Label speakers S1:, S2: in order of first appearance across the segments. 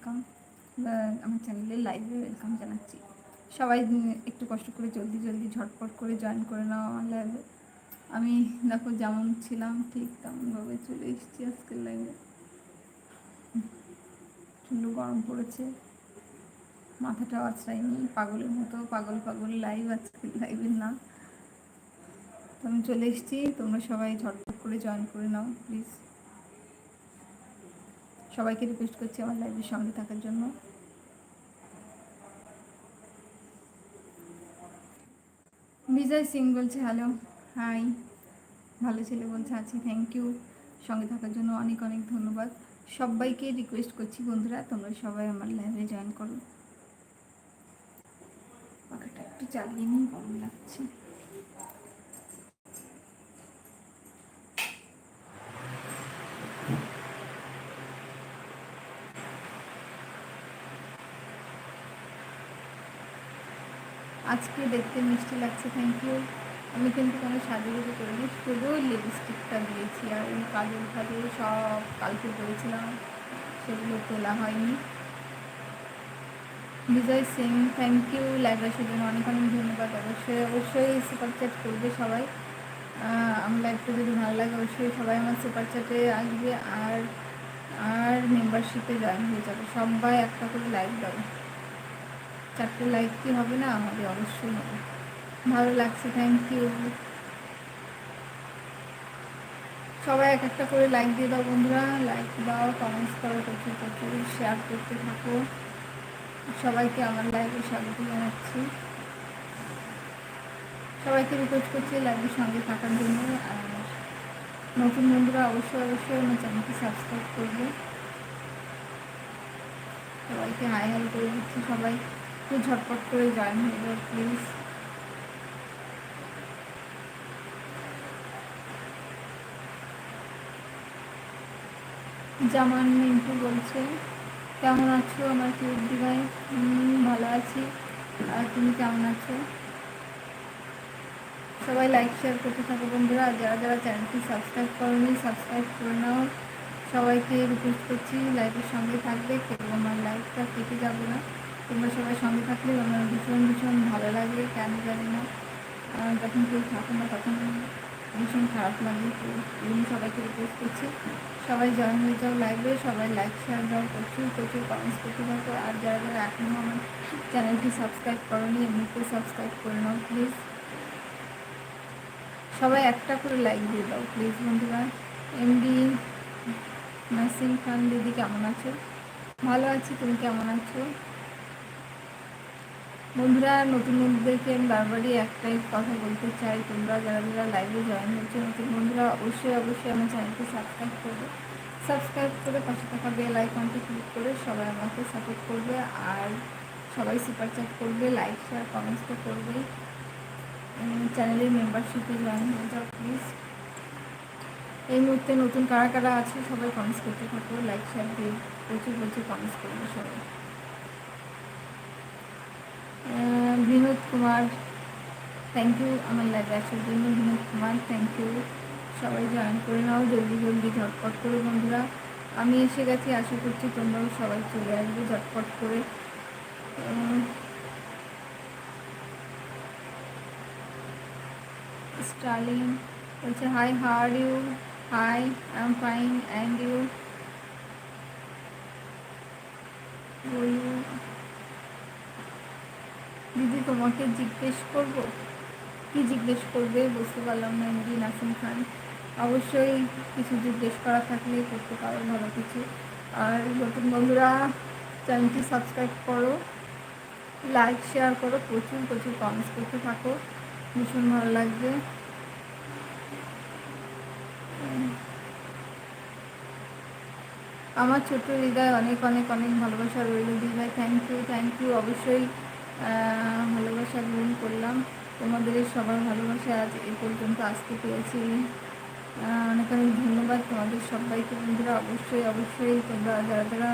S1: Welcome আমার চ্যানেলে লাইভে ওয়েলকাম জানাচ্ছি। সবাই একটু কষ্ট করে জলদি জলদি ঝটপট করে জয়েন করে নাও আমার লাইভে আমি দেখো যেমন ছিলাম, ঠিক তেমনভাবে চলে এসেছি আজকের লাইভে প্রচণ্ড গরম পড়েছে। মাথাটা আছড়াইনি পাগলের মতো, পাগল পাগল লাইভ আজকের লাইভের না। তো আমি চলে এসেছি, তোমরা সবাই ঝটপট করে জয়েন করে নাও প্লিজ সবাইকে রিকোয়েস্ট করছি আমার লাইভের সঙ্গে থাকার জন্য। বিজয় সিং বলছে হ্যালো হাই ভালো ছেলে বলছে, আছি থ্যাংক ইউ সঙ্গে থাকার জন্য অনেক অনেক ধন্যবাদ। সবাইকে রিকোয়েস্ট করছি বন্ধুরা, তোমরা সবাই আমার লাইভে জয়েন করো। পাখাটা একটু চালিয়ে নিই, গরম লাগছে। আজকে দেখতে মিষ্টি লাগছে থ্যাংক ইউ আমি কিন্তু কোনো সাজুগুজু করিনি, শুধু লিপস্টিকটা দিয়েছি আর ওই কাজল ফাজল সব কালকে করেছিলাম সেগুলো তোলা হয়নি। Vijay Singh thank you live আসার জন্য অনেক অনেক ধন্যবাদ। অবশ্যই অবশ্যই সুপার চ্যাট করবে সবাই। আমার লাইভটা যদি ভালো লাগে, অবশ্যই সবাই আমার সুপার চ্যাটে আসবে আর আর মেম্বারশিপে জয়েন হয়ে যাবে। সবাই একটা করে লাইভ দেবে চারটে লাইক কি হবে না? আমাদের অবশ্যই হবে। ভালো লাগছে থ্যাংক ইউ সবাই এক একটা করে লাইক দিয়ে দাও বন্ধুরা। লাইক দাও কমেন্টস করো প্রচুর প্রচুর শেয়ার করতে থাকো। সবাইকে আমার লাইভে স্বাগত জানাচ্ছি। সবাইকে রিকোয়েস্ট করছি লাইভের সঙ্গে থাকার জন্য। আর নতুন বন্ধুরা অবশ্যই অবশ্যই আমার চ্যানেলটি সাবস্ক্রাইব করবে। সবাইকে হাই হাই করে দিচ্ছি সবাই। একটু ঝটপট করে জয়েন হয়ে যাও প্লিজ জামান মিন্টু বলছে, কেমন আছো আমার কিউট দিভাই ভালো আছি। আর তুমি কেমন আছো? সবাই লাইক শেয়ার করতে থাকো বন্ধুরা। যারা যারা চ্যানেলটি সাবস্ক্রাইব করনি সাবস্ক্রাইব করে নাও। সবাইকে রিকোয়েস্ট করছি লাইভের সঙ্গে থাকবে। কেউ আমার লাইভটা কেটে যাবে না। তোমরা সবাই সঙ্গে থাকলে আমার ভীষণ ভীষণ ভালো লাগে, কেন জানি না। যখন কেউ থাকো না তখন ভীষণ খারাপ লাগে। তো সবাইকে রিকোয়েস্ট করছি। সবাই জয়েন হয়ে যাও লাইভে সবাই লাইক শেয়ার দাও প্রচুর প্রচুর কমেন্টস করতে থাকো। আর যারা যারা এখনও আমার চ্যানেলটি সাবস্ক্রাইব করোনি এমনিতে সাবস্ক্রাইব করে নাও প্লিজ সবাই একটা করে লাইক দিয়ে দাও প্লিজ বন্ধুরা। এমডি নাসিম খান দিদি কেমন আছো? ভালো আছি, তুমি কেমন আছো? বন্ধুরা, নতুন বন্ধুদেরকে আমি বারবারই একটাই কথা বলতে চাই। তোমরা যারা যারা লাইভে জয়েন হচ্ছে নতুন বন্ধুরা, অবশ্যই অবশ্যই আমার চ্যানেলকে সাবস্ক্রাইব করবে। সাবস্ক্রাইব করে পাশে থাকা বেল আইকনটি ক্লিক করে সবাই আমাকে সাপোর্ট করবে আর সবাই সুপার চ্যাট করবে লাইক শেয়ার কমেন্টস তো করবেই। চ্যানেলের মেম্বারশিপে জয়েন হয়ে যাও প্লিজ এই মুহূর্তে নতুন কারা কারা আছে, সবাই কমেন্টস করতে থাকো লাইক শেয়ার দিয়ে প্রচুর প্রচুর কমেন্টস করবে সবাই। বিনোদ কুমার থ্যাংক ইউ আমার লাইভে আসার জন্য বিনোদ কুমার থ্যাংক ইউ সবাই জয়েন করে নাও, জলদি জলদি ঝটপট করে বন্ধুরা। আমি এসে গেছি, আশা করছি তোমরাও সবাই চলে আসবে ঝটপট করে। স্টার্লিং বলছে how are you hi I am fine and you দিদি, তোমাকে জিজ্ঞেস করব? কি জিজ্ঞেস করবে? বুঝতে পারলাম না, এমডি নাসিম খান। অবশ্যই কিছু জিজ্ঞেস করা থাকলে করতে পারো, ভালো কিছু। আর নতুন বন্ধুরা, চ্যানেলটি সাবস্ক্রাইব করো, লাইক, শেয়ার করো, প্রচুর প্রচুর কমেন্টস করতে থাকো। ভীষণ ভালো লাগবে। আমার ছোট্ট হৃদয় অনেক অনেক অনেক ভালোবাসা রইল। দিদি ভাই থ্যাংক ইউ থ্যাংক ইউ অবশ্যই ভালোবাসা গ্রহণ করলাম। তোমাদের সবার ভালোবাসা আজ এ পর্যন্ত আসতে পেরেছি। অনেক অনেক ধন্যবাদ তোমাদের সবাইকে। বন্ধুরা, অবশ্যই অবশ্যই তোমরা যারা যারা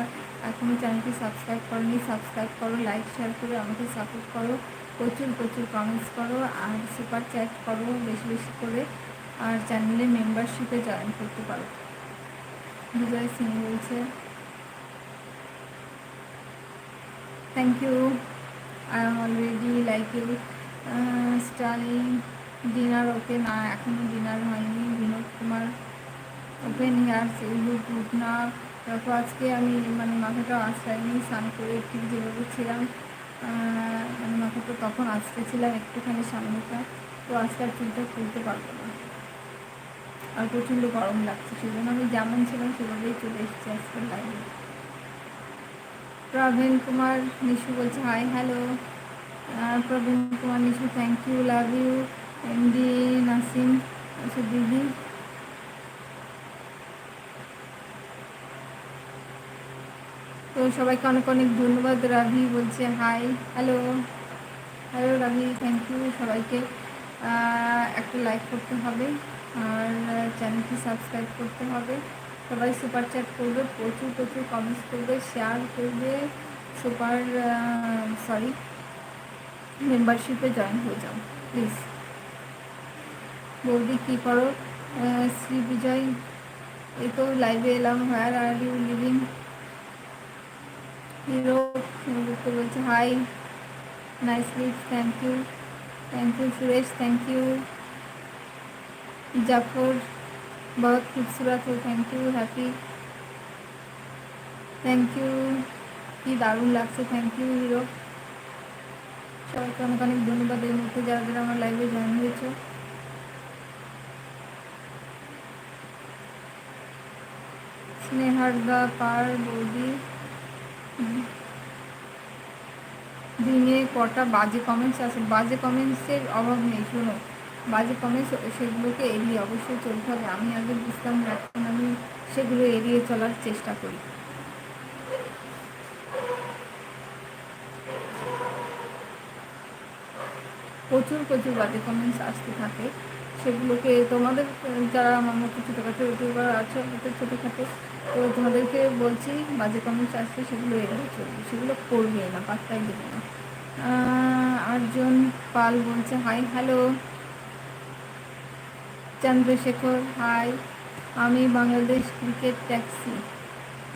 S1: এখনও চ্যানেলটি সাবস্ক্রাইব করনি, সাবস্ক্রাইব করো লাইক শেয়ার করে আমাকে সাপোর্ট করো। প্রচুর প্রচুর কমেন্টস করো আর সুপার চ্যাট করো বেশি বেশি করে। আর চ্যানেলের মেম্বারশিপে জয়েন করতে পারো। বিজয় সিং বলছে thank you I am already like you Sterling dinner okay না এখনও ডিনার হয়নি। বিনোদ কুমার ওপেন হেয়ার সেগুলো না। দেখো আজকে আমি মানে মাথাটা আশ্রাইনি স্নান করে একটু যেভাবে ছিলাম মানে মাথাটা তখন আজকে ছিলাম একটুখানি সামনেটা। তো আজকে আর চুলটা খুলতে পারব না। আর প্রচণ্ড গরম লাগছে সেই জন্য আমি যেমন ছিলাম সেভাবেই চলে এসেছি আজকের লাইভে প্রবীণ কুমার নিশু বলছে hi hello Praveen Kumar Nishu thank you love you MD Nasim দিদি তো সবাইকে অনেক অনেক ধন্যবাদ। রাভি বলছে hi hello hello Ravi thank you সবাইকে। একটা লাইক করতে হবে আর চ্যানেলটি সাবস্ক্রাইব করতে হবে। সবাই সুপার চ্যাট করবে, প্রচুর প্রচুর কমেন্টস করবে শেয়ার করবে সুপার সরি মেম্বারশিপে জয়েন হয়ে যাও প্লিজ বৌদি কী করো? শ্রী বিজয়, এই তো লাইভে এলাম where are you living hero বলছে hi nicely thank you thank you Suresh thank you Jafar बहुत खूबसूरत हो thank you happy thank you কি দারুণ লাগছে থ্যাংক ইউ হিরো সবাইকে অনেক অনেক ধন্যবাদ এই মুহূর্তে যারা যারা আমার লাইভে জয়েন হয়েছে স্নেহার্দা পার বৌদি দিনে কটা বাজে কমেন্টস আছে বাজে কমেন্টসের অভাব নেই শোনো বাজে কমেন্টস সেগুলোকে এড়িয়ে অবশ্যই চলতে হবে। আমি আগে বুঝতাম না, এখন আমি সেগুলো এড়িয়ে চলার চেষ্টা করি। প্রচুর প্রচুর বাজে কমেন্টস আসতে থাকে। সেগুলোকে তোমাদের, যারা আমার মতো ছোটোখাটো ইউটিউবার আছে ছোটোখাটো, তো তোমাদেরকে বলছি, বাজে কমেন্টস আসছে সেগুলো এড়িয়ে চলবে। সেগুলো করবে না, পাত্তাই দেবে না। আটজন পাল বলছে হাই হ্যালো চন্দ্রশেখর, হাই। আমি Bangladesh cricket taxi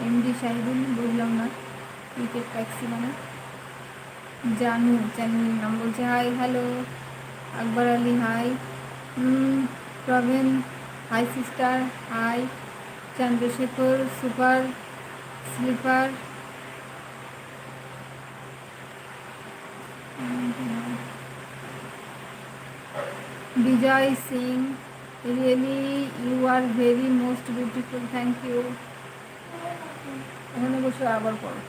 S1: MD Shahidul বুঝলাম না, ক্রিকেট ট্যাক্সি মানে? জানু চ্যানেল নাম বলছে। Hi, hello. Akbar Ali, hi. Praveen, hi sister, hi. Chandrashekhar, super, sleeper. Vijay Singh really you are very most beautiful thank you ওখানে বসে আবার পড়ো।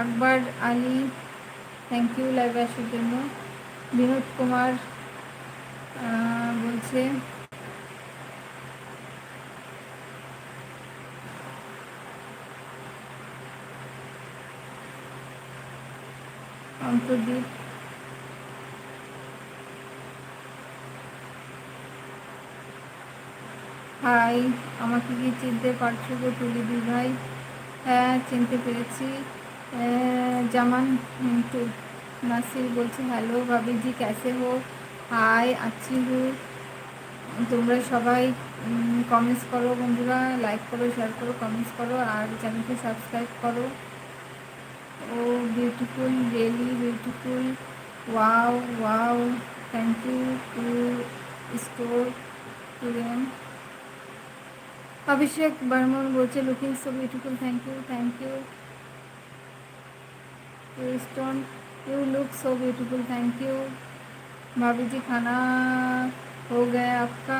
S1: Akbar Ali thank you live আসার জন্য। বিনোদ কুমার বলছে, অন্তর্দীপ হাই আমাকে কি চিনতে পারছ গো তুলি ভাই? হ্যাঁ চিনতে পেরেছি। জামান নাসির বলছে হ্যালো ভাবিজি ক্যাসে হো? হাই আচ্ছি হু তোমরা সবাই কমেন্টস করো বন্ধুরা লাইক করো শেয়ার করো কমেন্টস করো, আর চ্যানেলকে সাবস্ক্রাইব করো। ও beautiful really beautiful wow wow thank you too store too অভিষেক বর্মন বলছে looking so beautiful thank you thank you stone you look so beautiful thank you भाभी जी खाना हो गया आपका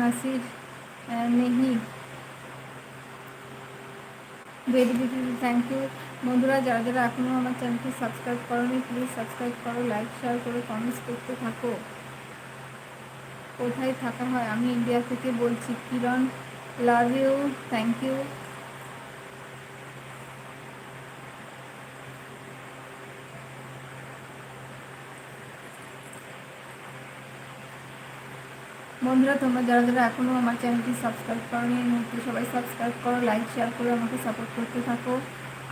S1: नसीर नहीं ভেরি বিউটিফুল থ্যাংক ইউ বন্ধুরা যারা যারা এখনও আমার চ্যানেলটি সাবস্ক্রাইব করোনি প্লিজ সাবস্ক্রাইব করো লাইক শেয়ার করে কমেন্টস করতে থাকো কোথায় থাকা হয়? আমি ইন্ডিয়া থেকে বলছি, Kiran love you thank you বন্ধুরা, তোমরা যারা যারা এখনও আমার চ্যানেলটি সাবস্ক্রাইব এই মুহূর্তে সবাই সাবস্ক্রাইব করো লাইক শেয়ার করে, আমাকে সাপোর্ট করতে থাকো।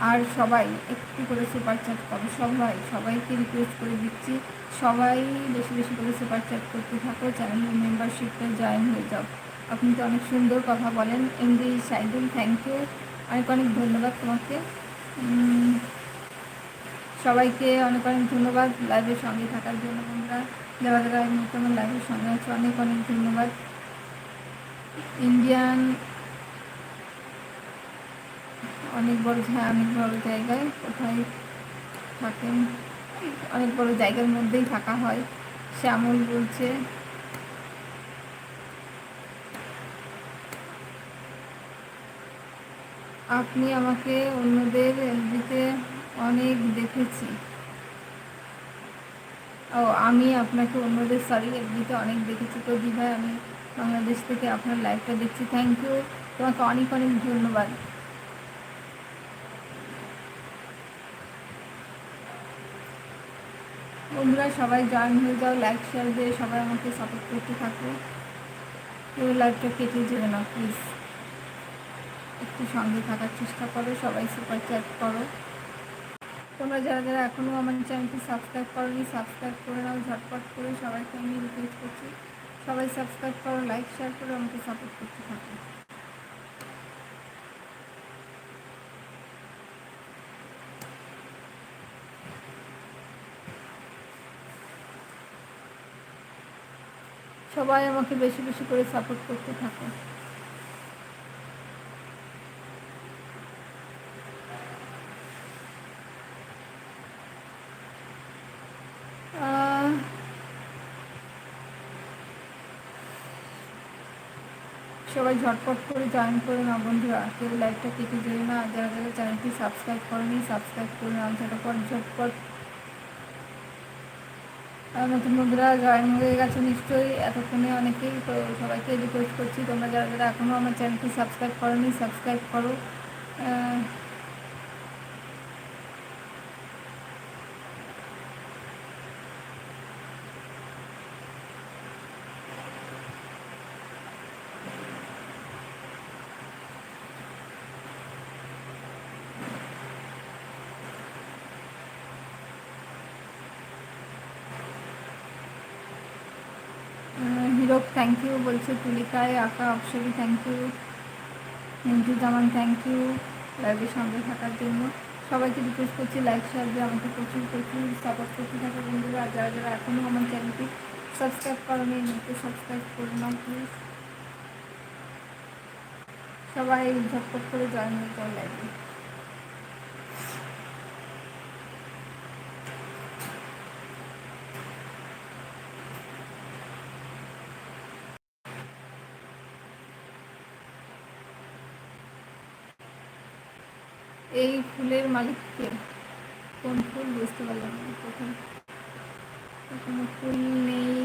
S1: আর সবাই একটু করে সুপার চ্যাট করো। সবাই, সবাইকে রিকোয়েস্ট করে দিচ্ছি, সবাই বেশি বেশি করে সুপার চ্যাট করতে থাকো চ্যানেলের মেম্বারশিপটা জয়েন হয়ে যাও। আপনি তো অনেক সুন্দর কথা বলেন, এমডি সাইদুল থ্যাংক ইউ অনেক অনেক ধন্যবাদ তোমাকে। সবাইকে অনেক অনেক ধন্যবাদ লাইভের সঙ্গে থাকার জন্য যারা যারা এই মুহূর্তে লাইভের সঙ্গে আছো, অনেক অনেক ধন্যবাদ। ইন্ডিয়ান অনেক বড় হ্যাঁ অনেক বড় জায়গায় কোথায় থাকেন অনেক বড় জায়গার মধ্যেই থাকা হয়। শ্যামল বলছে, আপনি আমাকে অন্যদের দিতে অনেক দেখেছি। ও, আমি আপনাকে অন্যদের সরি এমনিতে অনেক দেখেছি। তো দিভাই, আমি বাংলাদেশ থেকে আপনার লাইভটা দেখছি। থ্যাংক ইউ তোমাকে অনেক অনেক ধন্যবাদ। বন্ধুরা সবাই জয়েন হয়ে যাও লাইক শেয়ার দিয়ে সবাই আমাকে সাপোর্ট করতে থাকো। কেউ লাইভটা কেটে যাবে না প্লিজ একটু সঙ্গে থাকার চেষ্টা করো, সবাই সুপার চ্যাট করো। তোমরা যারা যারা এখনও আমার চ্যানেলটি সাবস্ক্রাইব করোনি সাবস্ক্রাইব করে নাও, ঝটপট করে সবাইকে আমি রিকোয়েস্ট করছি। সবাই সাবস্ক্রাইব করো লাইক শেয়ার করে, আমাকে সাপোর্ট করতে থাকো। সবাই আমাকে বেশি বেশি করে সাপোর্ট করতে থাকো। সবাই ঝটপট করে জয়েন করে নাও বন্ধুরা। কেউ লাইভটা কেটে যাবে না। যারা যারা চ্যানেলটি সাবস্ক্রাইব করেনি সাবস্ক্রাইব করে নাও। ঝটপট ঝটপট নতুন বন্ধুরা জয়েন হয়ে গেছে নিশ্চয়ই। এতক্ষণে অনেকেই তো সবাইকে রিকোয়েস্ট করছি। তোমরা যারা যারা এখনও আমার চ্যানেলটি সাবস্ক্রাইব করোনি সাবস্ক্রাইব করো। আহ, থ্যাংক ইউ বলছে তুলিকায় আঁকা Apsori thank you Manju Zaman thank you লাইভের সঙ্গে থাকার জন্য। সবাইকে রিকোয়েস্ট করছি লাইক শেয়ার দিয়ে আমাকে প্রচুর প্রচুর সাপোর্ট করতে থাকে বন্ধুরা। যারা যারা এখনও আমার চ্যানেলটি সাবস্ক্রাইব করেনি নিতে সাবস্ক্রাইব করে নাও প্লিজ সবাই ঝটপট করে জয়েন হয়ে যাও লাইভে এই ফুলের মালিককে কোন ফুল বুঝতে পারলাম না। কোনো ফুল নেই।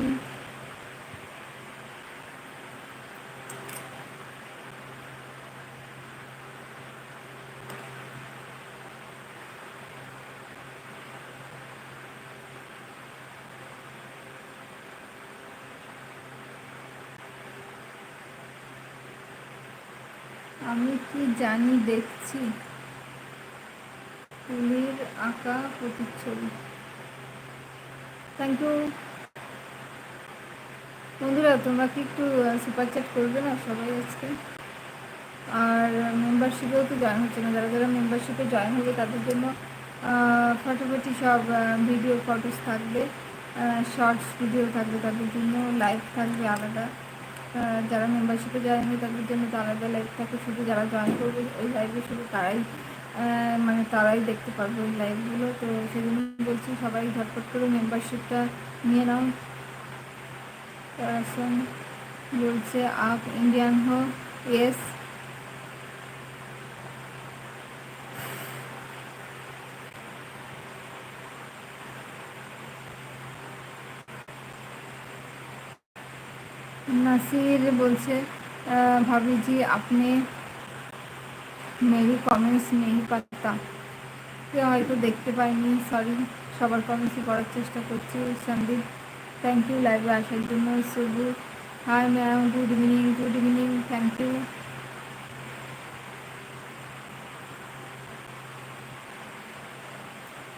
S1: আমি কি জানি দেখছি? আঁকা প্রতিচ্ছবি। থ্যাংক ইউ বন্ধুরা, তোমরা কি একটু সুপার চ্যাট করবে না সবাই আজকে? আর মেম্বারশিপেও তো জয়েন হচ্ছে না। যারা যারা মেম্বারশিপে জয়েন হবে তাদের জন্য ফাটাফাটি সব ভিডিও ফটোস থাকবে। শর্টস ভিডিও থাকবে তাদের জন্য লাইভ থাকবে আলাদা। যারা মেম্বারশিপে জয়েন হবে তাদের জন্য তো আলাদা লাইভ থাকে। শুধু যারা জয়েন করবে, ওই লাইভে শুধু তারাই মানে তারাই দেখতে পারবে ওই লাইভগুলো তো সেজন্য বলছি সবাই ঝটপট করে মেম্বারশিপটা নিয়ে নাও। Person বলছে আপ ইন্ডিয়ান হো ইয়েস নাসির বলছে আহ, ভাবি জি আপনি মেরি কমেন্টস নেই পাতা কেউ হয়তো দেখতে পাইনি সরি সবার কমেন্টসই করার চেষ্টা করছি সন্দীপ। থ্যাংক ইউ লাইভে আসার জন্য, Shubhu. Hi ma'am good evening good evening thank you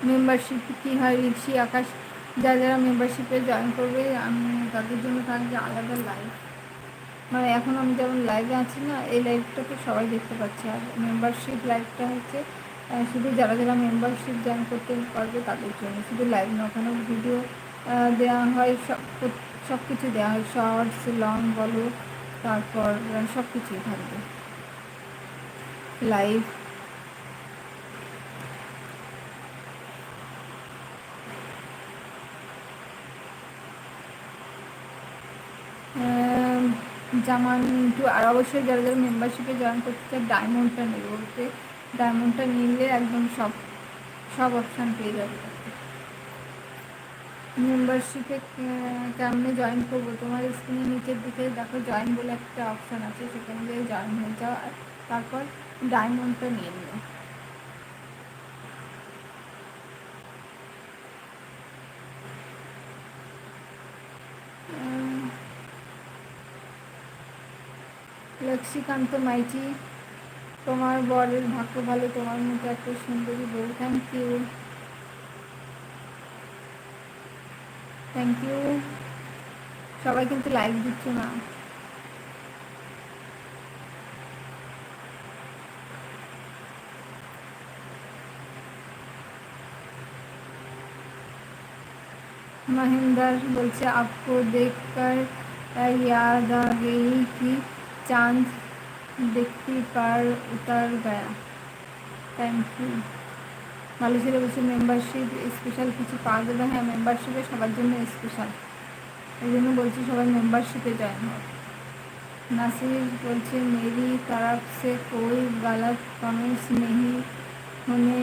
S1: membership কী হয় রিক্সি আকাশ? যারা যারা মেম্বারশিপে জয়েন করবে, আমি তাদের জন্য থাকবে আলাদা লাইভ মানে এখন আমি যেমন লাইভে আছি না, এই লাইভটা তো সবাই দেখতে পাচ্ছে। আর মেম্বারশিপ লাইভটা হচ্ছে শুধু যারা যারা মেম্বারশিপ জয়েন করতে পারবে তাদের জন্য। শুধু লাইভ না ওখানে ভিডিও দেওয়া হয়, সব সব কিছু দেওয়া হয়। শর্টস লং বলো, তারপর সব কিছুই থাকবে। লাইভ জামান টু আর অবশ্যই যারা যারা মেম্বারশিপে জয়েন করতে চায় ডায়মন্ডটা নেবে। বলতে ডায়মন্ডটা নিলে একদম সব সব অপশান পেয়ে যাবে। মেম্বারশিপে কেমনে জয়েন করব? তোমার স্ক্রিনের নিচের দিকে দেখো জয়েন বলে একটা অপশান আছে, সেখানে গিয়ে জয়েন হয়ে যাও আর তারপর ডায়মন্ডটা নিয়ে নিও। লক্ষ্মীকান্ত মাইতি, তোমার বরের ভাগ্য ভালো, তোমার মতো এত সুন্দরী বউ। থ্যাংক ইউ থ্যাংক ইউ সবাই কিন্তু লাইক দিচ্ছে না। महेंद्र बोलছে आपको देखकर याद आ गई कि चाँद दिखती पर उतर गया। थैंक यू मालू सिर्फ़ उसे मेम्बरशिप स्पेशल किसी पास देता है मेम्बरशिप है जन स्पेशल এই बोल सब মেম্বারশিপে जाए नासिर बोल मेरी तरफ़ से कोई गलत कमेंट्स नहीं নেই হোনে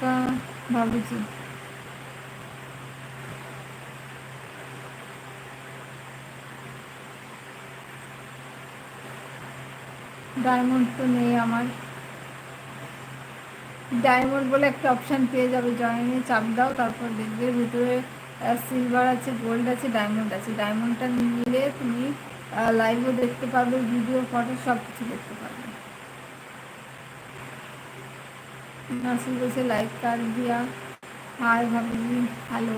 S1: কা, ভাবছি। ডায়মন্ড তো নেই আমার। ডায়মন্ড বলে একটা অপশান পেয়ে যাবে জয়েনে চাপ দাও, তারপর দেখবে ভিতরে সিলভার আছে গোল্ড আছে ডায়মন্ড আছে। ডায়মন্ডটা নিলে তুমি লাইভও দেখতে পারবে ভিডিও ফটো সব কিছু দেখতে পারবে নাসির বসে লাইভ কার দিয়া। হাই ভাবি। হ্যালো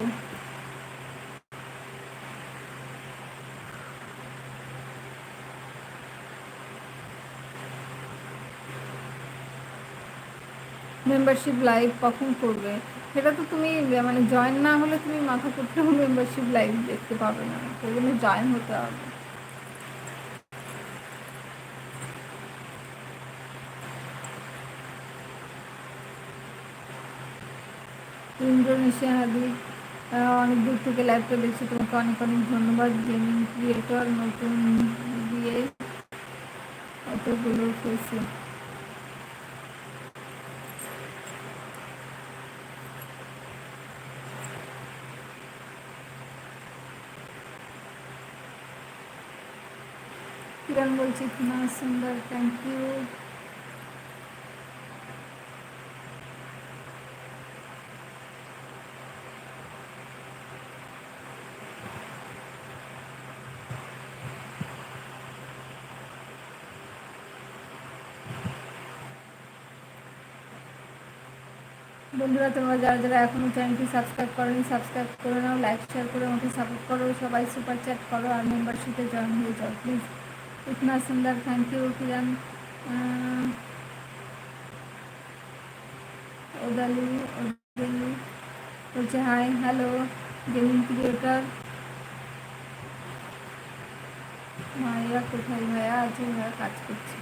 S1: মেম্বারশিপ লাইভ কখন করবে? সেটা তো তুমি মানে জয়েন না হলে তুমি মাথা করতেও মেম্বারশিপ লাইভ দেখতে পাবে না। ওই জন্য জয়েন হতে হবে। ইন্ডোনেশিয়া হাবি অনেক দূর থেকে লাইভটা দেখছি। তোমাকে অনেক অনেক ধন্যবাদ গেমিং ক্রিয়েটর নতুন দিয়ে এতগুলো ফেসে কিরণ বলছি ইতনা সুন্দর থ্যাংক ইউ বন্ধুরা, তোমরা যারা যারা এখনও চ্যানেলটি সাবস্ক্রাইব করোনি সাবস্ক্রাইব করে নাও লাইক শেয়ার করে আমাকে সাপোর্ট করো, সবাই সুপার চ্যাট করো, আর মেম্বারশিপে জয়েন হয়ে যাও প্লিজ इतना सुंदर थैंक यू किरण ওদালি ওদালি বলছে হাই হ্যালো গেমিং ক্রিয়েটার মায়েরা কোথায় ভাইয়া আছে ভাইয়া কাজ করছে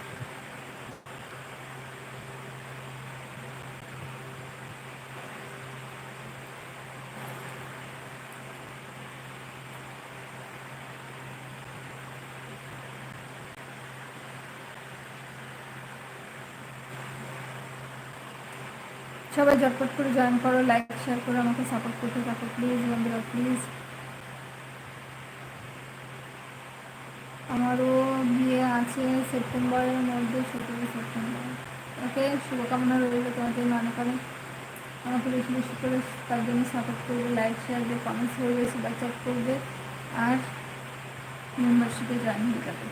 S1: সবাই ঝটপট করে জয়েন করো লাইক শেয়ার করে, আমাকে সাপোর্ট করতে থাকো প্লিজ বন্ধুরা প্লিজ আমারও বিয়ে আছে সেপ্টেম্বরের মধ্যে সতেরো সেপ্টেম্বর। ওকে, শুভকামনা রইল তোমাদের মনে করে আমাকে বেশি বেশি করে তার জন্য সাপোর্ট করবে লাইক শেয়ার দিয়ে কমেন্টস করবে চ্যাট করবে, আর মেম্বারশিপে জয়েন হয়ে যাবে।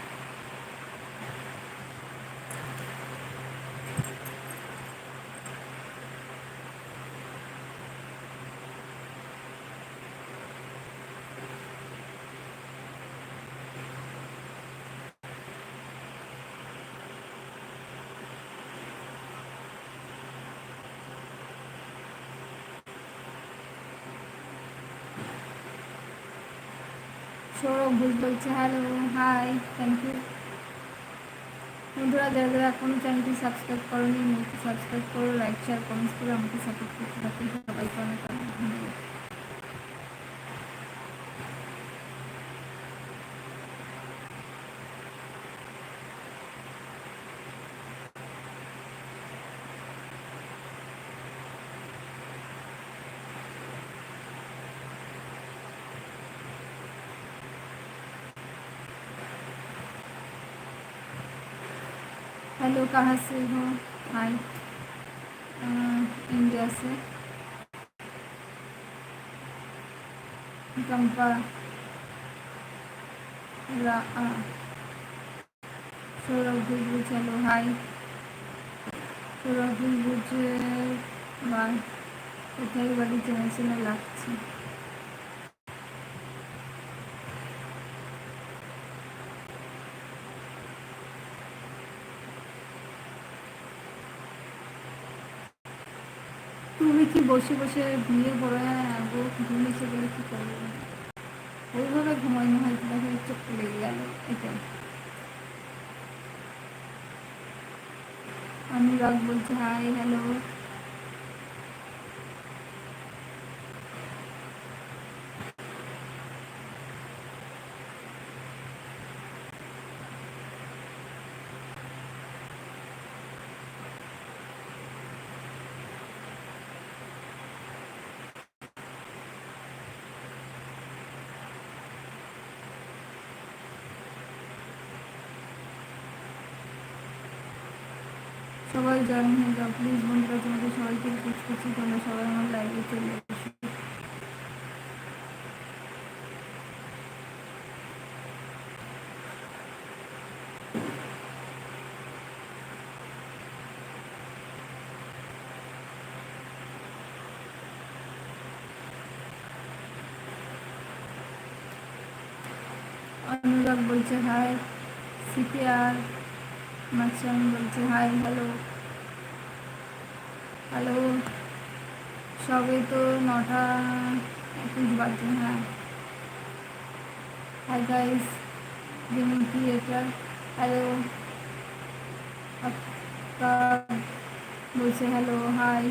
S1: সৌরভ ঘোষ বলছে হ্যালো হাই থ্যাংক ইউ বন্ধুরা, যারা যারা এখনও চ্যানেলটি সাবস্ক্রাইব করোনি সাবস্ক্রাইব করো লাইক শেয়ার কমেন্টস করে আমাকে সাপোর্ট করতে থাকুন। সবাইকে অনেক অনেক ধন্যবাদ हेलो कहाँ से हो हाय इंडिया से कंपा सौरभ गुजबू चलो हाय সৌরভ বুঝে বা কোথায় বাড়ি চেনা চেনা লাগছে কি বসে বসে ঘুমিয়ে পড়ে হ্যাঁ ঘুমিয়েছে বলে কি করব? ওইভাবে ঘুমাই না হয়তো দেখো চোখ লেগে গেল, এটাই। আমি রাখ বলছি, হাই হ্যালো সবাই জয়েন হয়ে, যাও প্লিজ বন্ধুরা, তোমাদের সবাইকে রিকোয়েস্ট করছি, তোমরা সবাই আমার লাইভে চলে এসো। অনুরাগ বলছে হাই সিপিআর মাছরাম বলছে হাই হ্যালো হ্যালো সবে তো নটা একুশ বাজে হ্যাঁ। হাই গাইস দিন ক্রিয়েটার হ্যালো বলছে হ্যালো হাই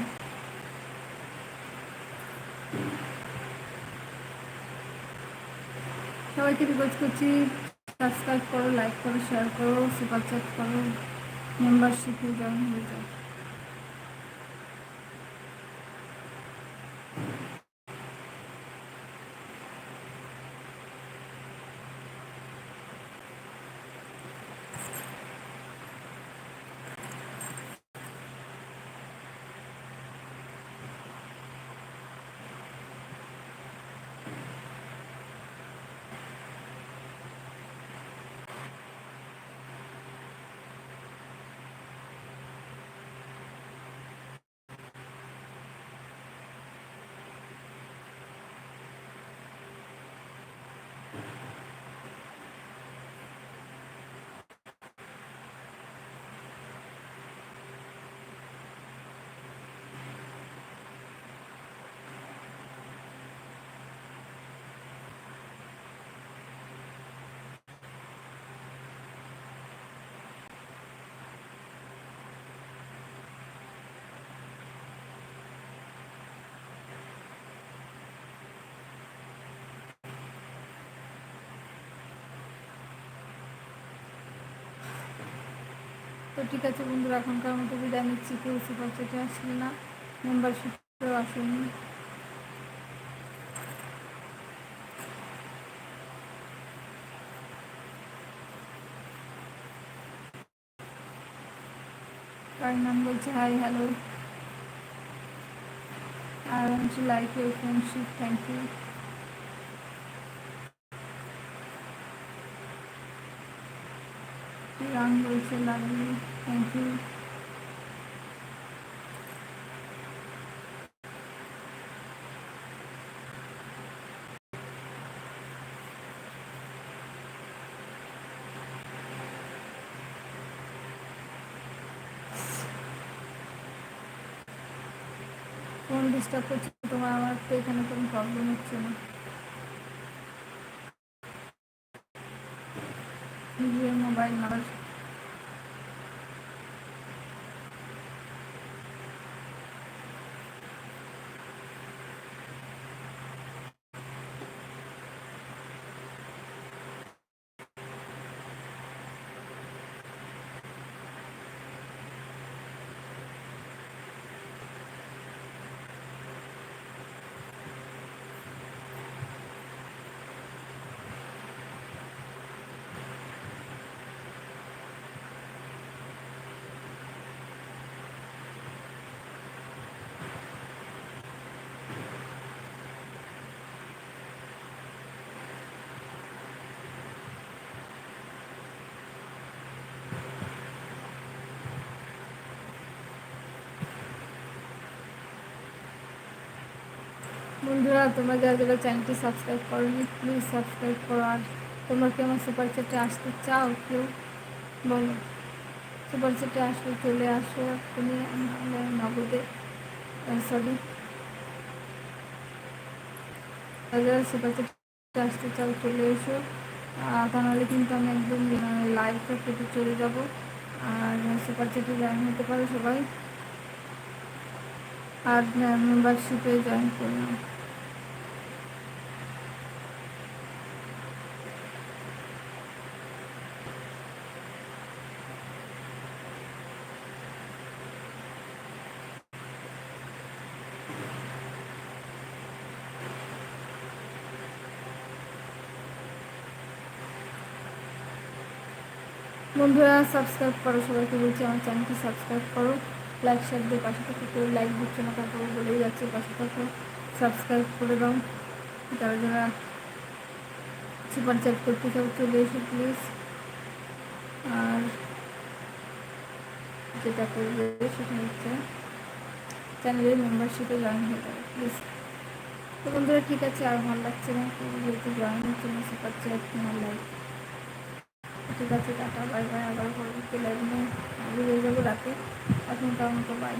S1: সবাইকে রিকোয়েস্ট করছি সাবস্ক্রাইব করো লাইক করো শেয়ার করো সুপার চ্যাট করো মেম্বারশিপে জয়েন হয়ে যাও। তো ঠিক আছে বন্ধুরা, এখনকার মতো বিদায় নিচ্ছি। কেউ সুপার চেটে আসলে না মেম্বারশিপেও আসেনি। নাম বলছে হাই হ্যালো আর হচ্ছে your friendship thank you Ram বলছে love you thank you phone disturb করছে, তোমার আমার তো এখানে কোনো প্রবলেম হচ্ছে না। নিজের মোবাইল নাম্বার বন্ধুরা, তোমরা যারা যারা চ্যানেলটি সাবস্ক্রাইব করোনি প্লিজ সাবস্ক্রাইব করো। আর তোমরা কি আমার সুপার চ্যাটে আসতে চাও কেউ? বলো। সুপার চ্যাটে আসলে চলে আসো তুমি নগদে সরি যারা সুপার চ্যাটে আসতে চাও চলে এসো। তা নাহলে কিন্তু আমি একদম লাইভটা কেটে চলে যাব। আর সুপার চ্যাটে জয়েন হতে পারো সবাই। আর মেম্বারশিপে জয়েন করলাম। বন্ধুরা সাবস্ক্রাইব করো সবাইকে বলছি, আমার চ্যানেলটি সাবস্ক্রাইব করো। লাইক শেয়ার দিয়ে পাশে থেকে কেউ লাইক দিচ্ছে না, তারপরে বলেই যাচ্ছে পাশে থেকে। সাবস্ক্রাইব করে দাও, যারা যারা সুপার চ্যাট করতে চাও, চলে এসো প্লিজ আর যেটা করবে সেটা হচ্ছে চ্যানেলের মেম্বারশিপে জয়েন হয়ে যাবে প্লিজ তো বন্ধুরা, ঠিক আছে, আর ভালো লাগছে না যেহেতু জয়েন হচ্ছে না সুপার চ্যাট তোমার লাইক ঠিক আছে, টাটা, বাই বাই, আবার পরবর্তী লাইভ নিয়ে হয়ে যাব রাতে। এখন তার মতো বাই